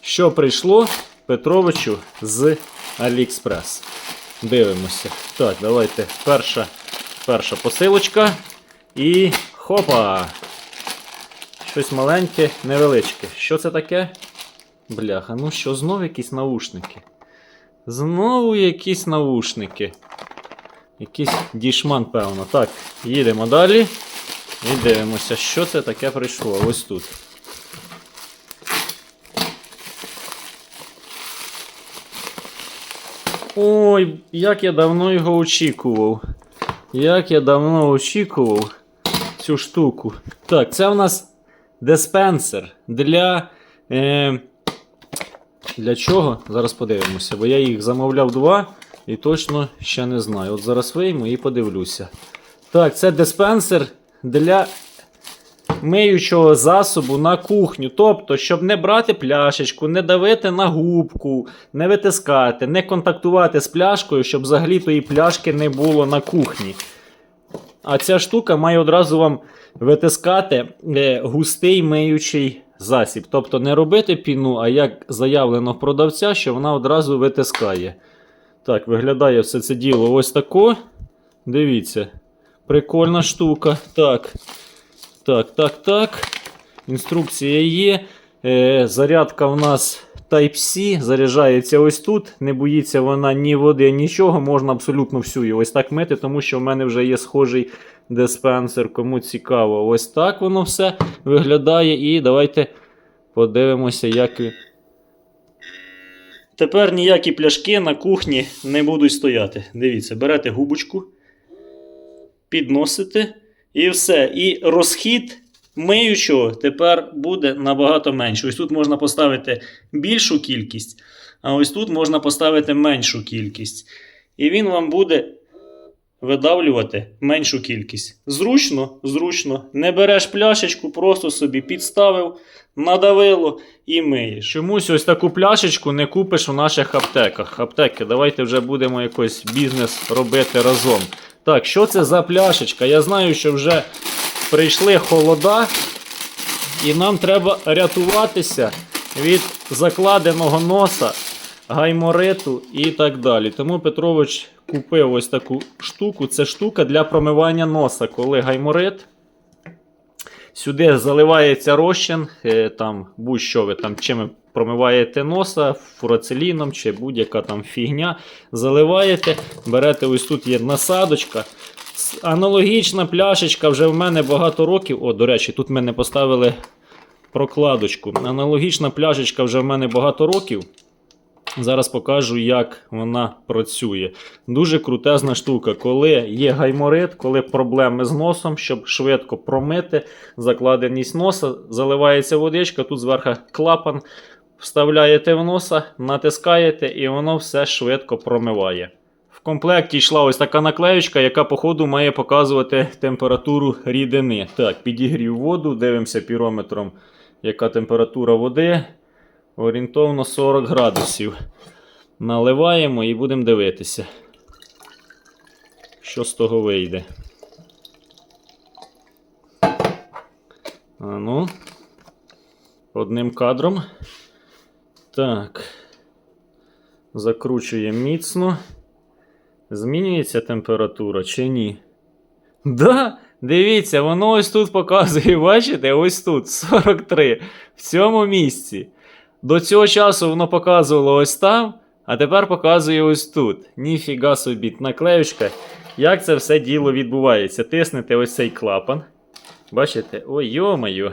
що прийшло Петровичу з Аліекспрес. Дивимося. Так, давайте перша, перша посилочка. І хопа! Щось маленьке, невеличке. Що це таке? Бляха, ну що, знову якісь наушники. Знову якісь наушники. Якийсь дішман, певно. Так, їдемо далі. І дивимося, що це таке прийшло. Ось тут. Ой, як я давно його очікував. Як я давно очікував цю штуку. Так, це в нас диспенсер для. Е, для чого? Зараз подивимося, бо я їх замовляв два і точно ще не знаю. От зараз вийму і подивлюся. Так, це диспенсер для миючого засобу на кухню. Тобто, щоб не брати пляшечку, не давити на губку, не витискати, не контактувати з пляшкою, щоб взагалі тої пляшки не було на кухні. А ця штука має одразу вам витискати е, густий миючий засіб. Тобто не робити піну, а як заявлено в продавця, що вона одразу витискає. Так, виглядає все це діло ось тако. Дивіться. Прикольна штука. Так. Так, так, так. Інструкція є. Е, зарядка в нас Type-C. Заряджається ось тут. Не боїться вона ні води, нічого. Можна абсолютно всю її ось так мити, тому що в мене вже є схожий диспенсер. Кому цікаво, ось так воно все виглядає. І давайте подивимося, як. Тепер ніякі пляшки на кухні не будуть стояти. Дивіться, берете губочку, підносите і все. І розхід миючого тепер буде набагато менше. Ось тут можна поставити більшу кількість, а ось тут можна поставити меншу кількість. І він вам буде видавлювати меншу кількість. Зручно, зручно. Не береш пляшечку, просто собі підставив, надавило і миєш. Чомусь ось таку пляшечку не купиш у наших аптеках. Аптеки, давайте вже будемо якийсь бізнес робити разом. Так, що це за пляшечка? Я знаю, що вже прийшли холода, і нам треба рятуватися від закладеного носа, гаймориту і так далі. Тому Петрович купив ось таку штуку. Це штука для промивання носа, коли гайморит. Сюди заливається розчин, е, там будь-що ви там чим промиваєте носа, фурацеліном чи будь-яка там фігня. Заливаєте, берете ось тут є насадочка. Аналогічна пляшечка вже в мене багато років. О, до речі, тут мене поставили прокладочку. Аналогічна пляшечка вже в мене багато років. Зараз покажу, як вона працює. Дуже крутезна штука. Коли є гайморит, коли проблеми з носом, щоб швидко промити закладеність носа, заливається водичка, тут зверху клапан, вставляєте в носа, натискаєте, і воно все швидко промиває. В комплекті йшла ось така наклеючка, яка, походу, має показувати температуру рідини. Так, підігрів воду, дивимося пірометром, яка температура води. Орієнтовно 40 градусів. Наливаємо і будемо дивитися, що з того вийде. А ну, одним кадром. Так. Закручуємо міцно. Змінюється температура чи ні? Да, дивіться, воно ось тут показує, бачите, ось тут 43 в цьому місці. До цього часу воно показувало ось там, а тепер показує ось тут. Ніфіга собі, наклеючка. Як це все діло відбувається? Тиснете ось цей клапан. Бачите? Ой, йомаю.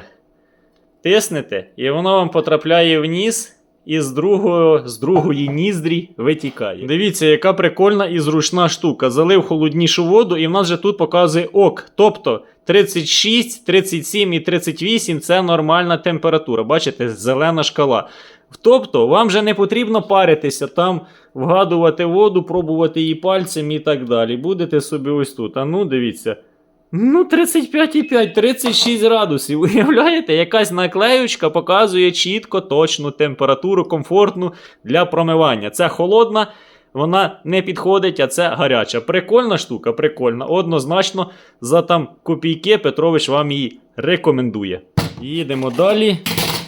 Тиснете, і воно вам потрапляє в ніс. І з, другого, з другої ніздрі витікає. Дивіться, яка прикольна і зручна штука. Залив холоднішу воду, і в нас же тут показує ок. Тобто 36, 37 і 38 це нормальна температура. Бачите, зелена шкала. Тобто, вам вже не потрібно паритися там, вгадувати воду, пробувати її пальцем і так далі. Будете собі ось тут. А ну, дивіться. Ну, 35,5, 36 градусів. Уявляєте, якась наклеючка показує чітко точну температуру, комфортну для промивання. Це холодна, вона не підходить, а це гаряча. Прикольна штука, прикольна. Однозначно, за там копійки Петрович вам її рекомендує. Їдемо далі.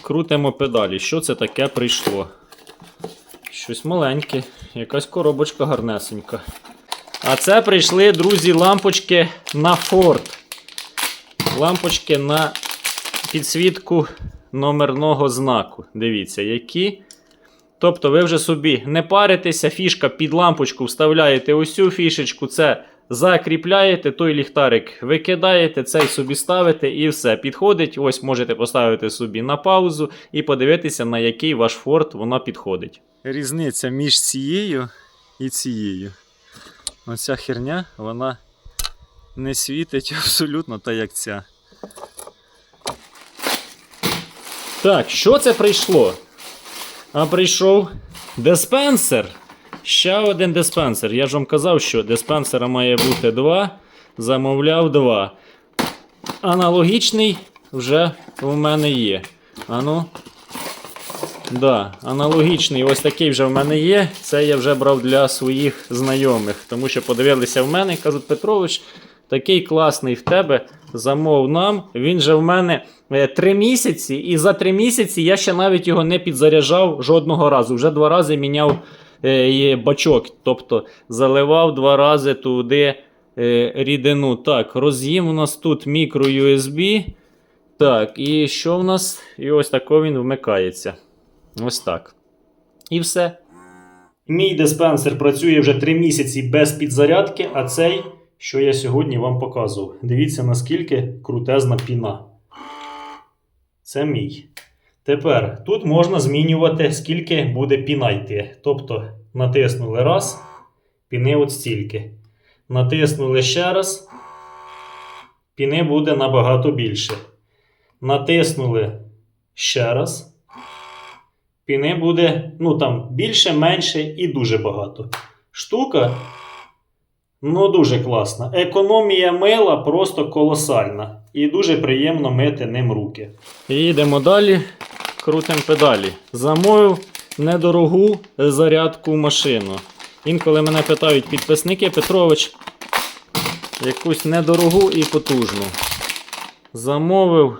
крутимо педалі. Що це таке прийшло? Щось маленьке, якась коробочка гарнесенька. А це прийшли, друзі, лампочки на Ford. Лампочки на підсвітку номерного знаку. Дивіться, які. Тобто ви вже собі не паритеся, фішка під лампочку вставляєте ось цю фішечку, це закріпляєте, той ліхтарик викидаєте, цей собі ставите і все. Підходить. Ось можете поставити собі на паузу і подивитися, на який ваш форт вона підходить. Різниця між цією і цією. Оця херня, вона не світить абсолютно так, як ця. Так, що це прийшло? А прийшов диспенсер. Ще один диспенсер. Я ж вам казав, що диспенсера має бути два. Замовляв два. Аналогічний вже у мене є. Ану. Да, аналогічний, ось такий вже в мене є. Це я вже брав для своїх знайомих. Тому що подивилися в мене і кажуть, Петрович, такий класний в тебе. Замов нам. Він же в мене е, три місяці, і за три місяці я ще навіть його не підзаряджав жодного разу. Вже два рази міняв е, бачок. Тобто заливав два рази туди е, рідину. Так, роз'їм у нас тут мікро USB. Так, і що в нас? І ось тако він вмикається. Ось так. І все. Мій диспенсер працює вже 3 місяці без підзарядки, а цей, що я сьогодні вам показував. Дивіться, наскільки крутезна піна. Це мій. Тепер тут можна змінювати, скільки буде піна йти. Тобто натиснули раз, піни от стільки. Натиснули ще раз, піни буде набагато більше. Натиснули ще раз. Піни буде, ну там більше, менше і дуже багато. Штука, ну дуже класна. Економія мила просто колосальна. І дуже приємно мити ним руки. І йдемо далі. Крутимо педалі. Замовив недорогу зарядку машину. Інколи мене питають підписники Петрович, якусь недорогу і потужну. Замовив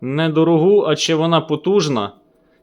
недорогу, а чи вона потужна?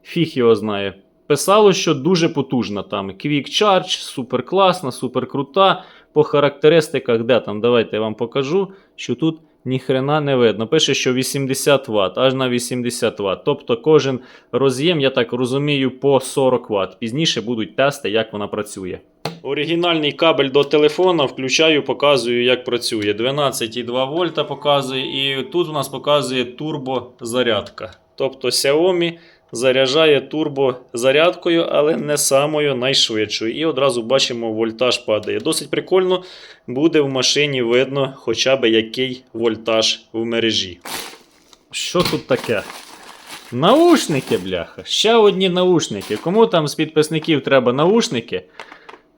Фіг його знає. Писало, що дуже потужна там. Quick Charge, супер класна, супер крута. По характеристиках, де там, давайте я вам покажу, що тут ніхрена не видно. Пише, що 80 Вт, аж на 80 Вт. Тобто кожен роз'єм, я так розумію, по 40 Вт. Пізніше будуть тести, як вона працює. Оригінальний кабель до телефона включаю, показую, як працює. 12,2 вольта показує, і тут у нас показує турбозарядка. Тобто Xiaomi заряджає турбозарядкою, але не самою найшвидшою. І одразу бачимо, вольтаж падає. Досить прикольно буде в машині видно хоча б який вольтаж в мережі. Що тут таке? Наушники, бляха. Ще одні наушники. Кому там з підписників треба наушники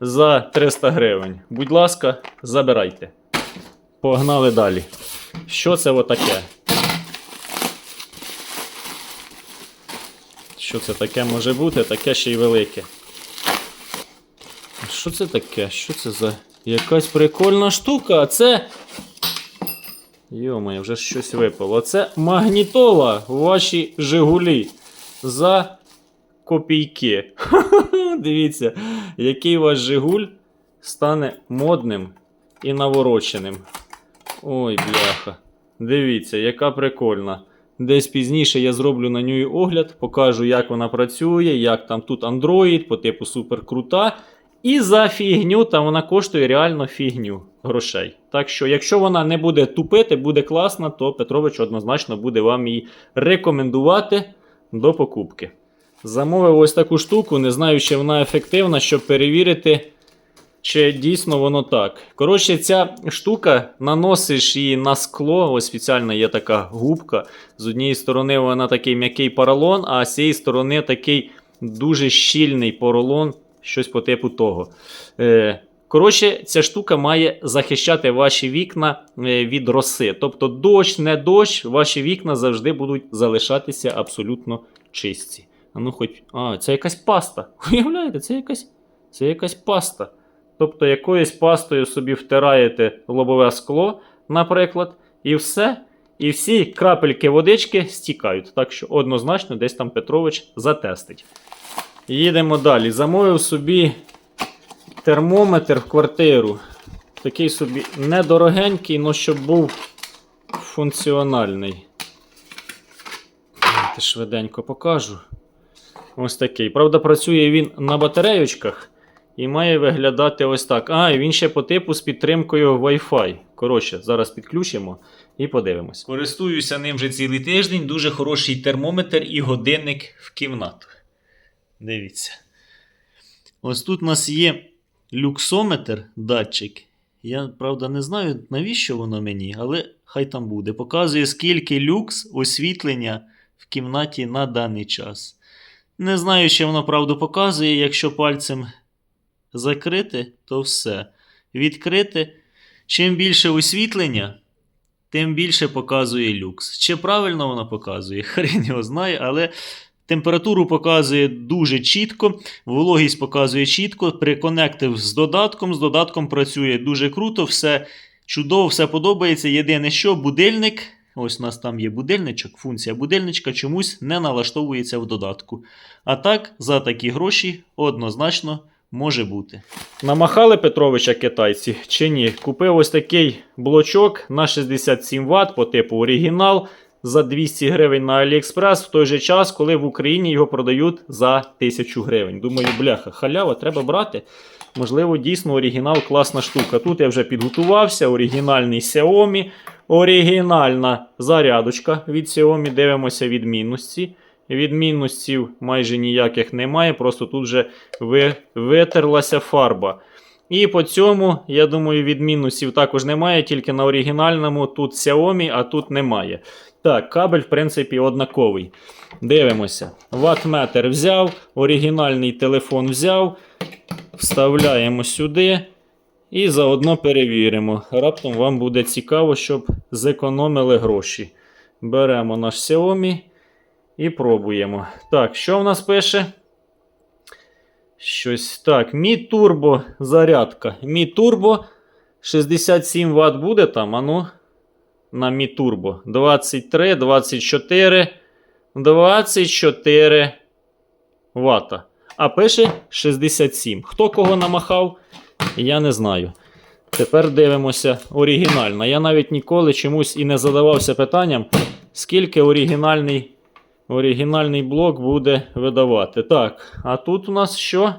за 300 гривень? Будь ласка, забирайте. Погнали далі. Що це отаке? Що це таке може бути? Таке ще й велике. Що це таке? Що це за якась прикольна штука? А це. Йомає, вже щось випало. Це магнітола ваші Жигулі за копійки. Дивіться, який ваш Жигуль стане модним і навороченим. Ой, бляха. Дивіться, яка прикольна. Десь пізніше я зроблю на ній огляд, покажу, як вона працює, як там тут Android по типу супер крута. І за фігню там вона коштує реально фігню грошей. Так що, якщо вона не буде тупити, буде класна, то Петрович однозначно буде вам її рекомендувати до покупки. Замовив ось таку штуку, не знаю, чи вона ефективна, щоб перевірити, чи дійсно воно так. Коротше, ця штука наносиш її на скло. Ось спеціально є така губка. З однієї сторони вона такий м'який поролон, а з цієї сторони такий дуже щільний поролон, щось по типу того. Е, Коротше, ця штука має захищати ваші вікна е, від роси. Тобто, дощ, не дощ, ваші вікна завжди будуть залишатися абсолютно чисті. А ну хоч. А, це якась паста. Уявляєте, це якась, це якась паста. Тобто якоюсь пастою собі втираєте лобове скло, наприклад, і все. і всі крапельки водички стікають. Так що однозначно десь там Петрович затестить. Їдемо далі. Замовив собі термометр в квартиру. Такий собі недорогенький, але щоб був функціональний. Швиденько покажу. Ось такий. Правда, працює він на батареючках і має виглядати ось так. А, і він ще по типу з підтримкою Wi-Fi. Коротше, зараз підключимо і подивимось. Користуюся ним вже цілий тиждень. Дуже хороший термометр і годинник в кімнату. Дивіться. Ось тут у нас є люксометр, датчик. Я, правда, не знаю, навіщо воно мені, але хай там буде. Показує, скільки люкс освітлення в кімнаті на даний час. Не знаю, що воно правду показує. Якщо пальцем закрити, то все. Відкрити. Чим більше освітлення, тим більше показує люкс. Чи правильно воно показує? Хрен його знає, але температуру показує дуже чітко, вологість показує чітко. Приконектив з додатком. З додатком працює дуже круто, все чудово, все подобається. Єдине, що будильник. Ось у нас там є будильничок, функція будильничка чомусь не налаштовується в додатку. А так, за такі гроші однозначно може бути. Намахали Петровича китайці чи ні? Купив ось такий блочок на 67 Вт по типу оригінал за 200 гривень на AliExpress в той же час, коли в Україні його продають за 1000 гривень. Думаю, бляха, халява, треба брати. Можливо, дійсно оригінал класна штука. Тут я вже підготувався, оригінальний Xiaomi, оригінальна зарядочка від Xiaomi. Дивимося відмінності. Відмінностей майже ніяких немає, просто тут вже витерлася фарба. І по цьому, я думаю, відмінностей також немає, тільки на оригінальному тут Xiaomi, а тут немає. Так, кабель, в принципі, однаковий. Дивимося. Ваттметр взяв, оригінальний телефон взяв. Вставляємо сюди і заодно перевіримо. Раптом вам буде цікаво, щоб зекономили гроші. Беремо наш Xiaomi і пробуємо. Так, що в нас пише? Щось так. Mi Turbo зарядка. Mi Turbo 67 Вт буде там, ану. На Mi Turbo. 23, 24, 24 Вт. А пише 67. Хто кого намахав, я не знаю. Тепер дивимося оригінальна. Я навіть ніколи чомусь і не задавався питанням, скільки оригінальний оригінальний блок буде видавати. Так, а тут у нас що?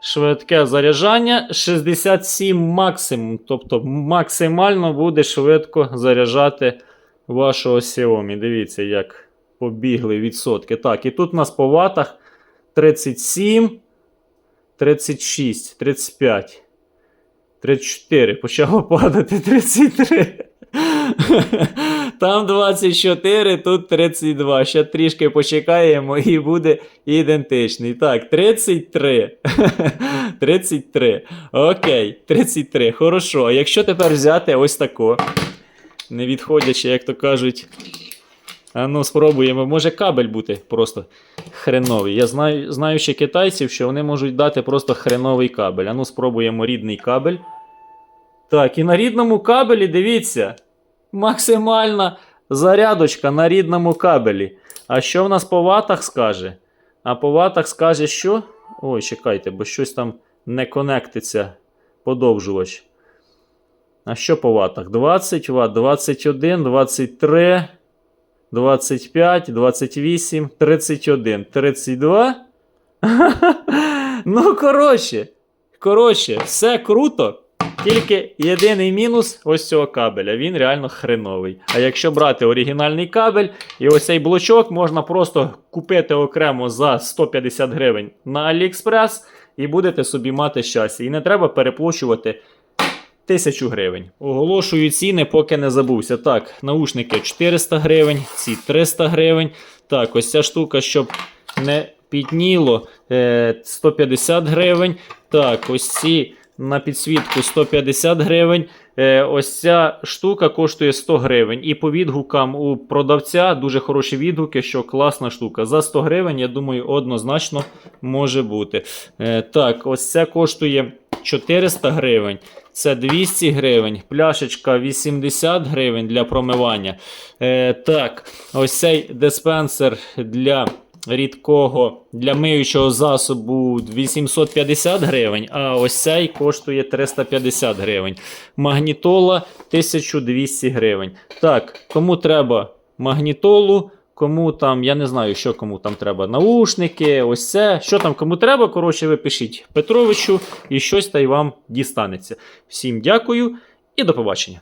Швидке заряджання 67 максимум. Тобто максимально буде швидко заряджати вашого Xiaomi. Дивіться, як побігли відсотки. Так, і тут у нас по ватах 37, 36, 35, 34. Почало падати 33. Там 24, тут 32. Ще трішки почекаємо і буде ідентичний. Так, 33. 33. Окей, 33. Хорошо. А якщо тепер взяти ось тако, не відходячи, як то кажуть. А ну, спробуємо. Може кабель бути просто хреновий. Я знаю, знаю ще китайців, що вони можуть дати просто хреновий кабель. А ну, спробуємо рідний кабель. Так, і на рідному кабелі, дивіться, максимальна зарядочка на рідному кабелі. А що в нас по ватах скаже? А по ватах скаже, що? Ой, чекайте, бо щось там не конектиться подовжувач. А що по ватах? 20 Вт, 21, 23, 25, 28, 31, 32. Ну, коротше, коротше, все круто. Тільки єдиний мінус ось цього кабеля. Він реально хреновий. А якщо брати оригінальний кабель і ось цей блочок можна просто купити окремо за 150 гривень на AliExpress і будете собі мати щастя. І не треба переплачувати тисячу гривень. Оголошую ціни, поки не забувся. Так, наушники 400 гривень, ці 300 гривень. Так, ось ця штука, щоб не підніло, е, 150 гривень. Так, ось ці на підсвітку 150 гривень. Е, ось ця штука коштує 100 гривень. І по відгукам у продавця дуже хороші відгуки, що класна штука. За 100 гривень, я думаю, однозначно може бути. Е, так, ось ця коштує 400 гривень. Це 200 гривень. Пляшечка 80 гривень для промивання. Е, так, ось цей диспенсер для рідкого для миючого засобу 850 гривень, а ось цей коштує 350 гривень. Магнітола 1200 гривень. Так, кому треба магнітолу, кому там, я не знаю, що кому там треба. Наушники, ось це. Що там кому треба, коротше, ви пишіть Петровичу і щось та й вам дістанеться. Всім дякую і до побачення.